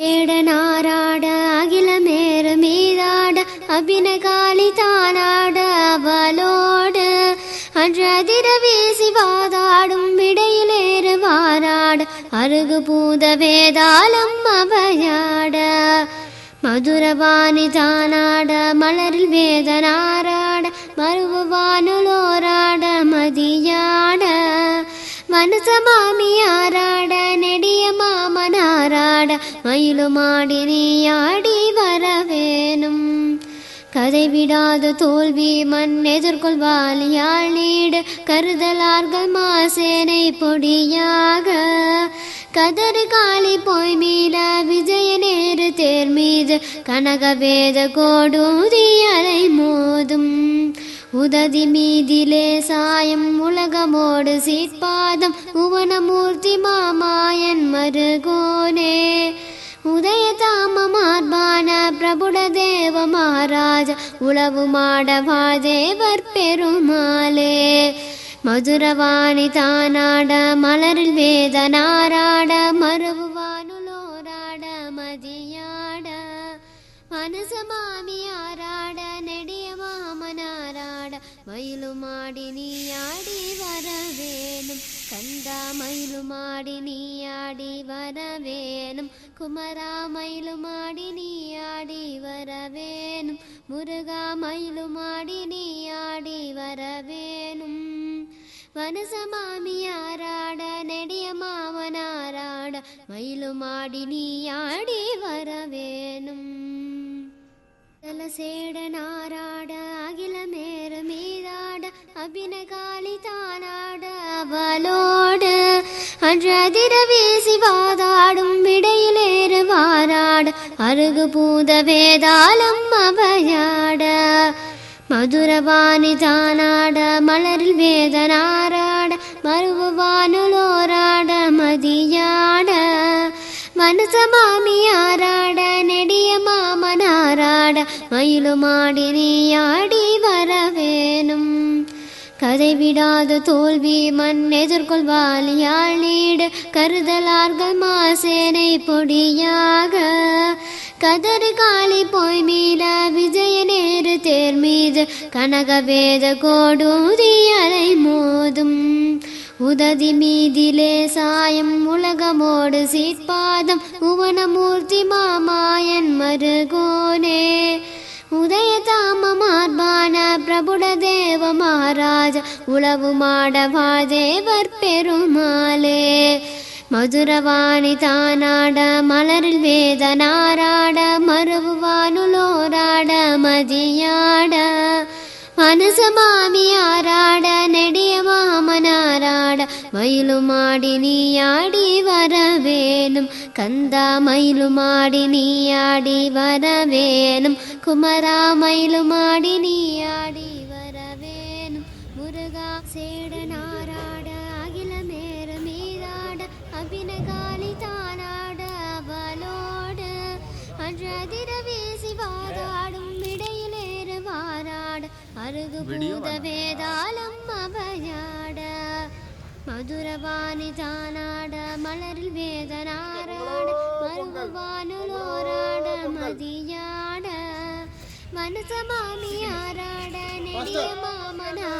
ஏடனாராட அகிலமேற மீதாட அபினகாலி தானாட அவளோடு அன்று அதிர வாதாடும் இடையிலேறு வாராட அருகு பூத வேதாளம் அவையாட. மதுரவாணி தானாட மலரில் வேதனாராட மருவானுளோராட மதியாட மனசமாமியாராட நெடிய மாமனாராட மயிலுமாடி நீயாடி வரவேணும் கதை விடாத தோல்வி மண் எதிர்கொள்வால் யாழீடு கருதலார்கள் மாசேனை பொடியாக. கதறு காளி போய் மீள விஜய நேரு தேர் மீது கனகவேத கோடூதி அலை மோதும். உததி மீதிலே சாயம் உலகமோடு சீர்பாதம் உவனமூர்த்தி மாமாயன் மருகோனே. உதய தாம மார்பான பிரபுட தேவ மகாராஜ உளவு மாடவா தேவர் பெருமாளே. மதுரவாணி தானாட மலரில் வேத நாராட மறுவானுலோராட மதியாட. மனசமாமியாராட நெடிய மாமனா ஆட மயிலுமாடி நீ ஆடி வர வேணும். கந்தா மயிலுமாடி நீ ஆடி வர வேணும். குமரா மயிலுமாடி நீ ஆடி வர வேணும். முருகா மயிலுமாடி நீ ஆடி நீயாடி வரவேணும் வனசமாமியாராட நெடிய மாமனாராட மயிலுமாடி நீ ஆடி வர வேணும். சேடனாராட மீதாட தானாட அவளோடு அன்று அதிர வீசி வாதாடும் இடையிலேறு வாராட அருகு பூத வேதாளம் அவையாட மதுரவாணி தானாட மலரில் வேதனாராட மருவானுளோராட மதியாட மனசமாமியாராட நெடிய மாமனாராட மயிலுமாடி நீயாடி வரவேணும் கதை விடாத தோல்வி மண் எதிர்கொள்வால் யாழீடு கருதலார்கள் மாசேனை பொடியாக. கதறு காளி போய் மீள விஜய நேரு தேர் மீது கனகவேத கோடூதி அலை மோதும். உததி மீதிலே சாயம் உலகமோடு சீர்பாதம் உவனமூர்த்தி மாமாயன் மருகோனே. மார்பான பிரபுட தேவ மகாராஜ உளவு மாடவா தேவர் பெருமாளே. மதுரவாணி தானாட மலரில் வேத நாராட மறுவானுலோராட மதியாட. மனசு மாமியாராட நெடிய மாமனாராட மயிலுமாடி நீயாடி வரவேணும் கந்தா மயிலுமாடி நீயாடி வரவேணும் குமரா மயிலுமாடி நீயாடி அபினகாலி தானாட அவளோடு அன்று அதிர வீசி வாதாடும் இடையிலேறு வாராட அருகு பூத வேதாளம் அவையாட மதுரவாணி தானாட மலரில் வேதனாராட மருவானுளோராட மதியாட. மனசமாமியாராட நெடிய மாமனார்.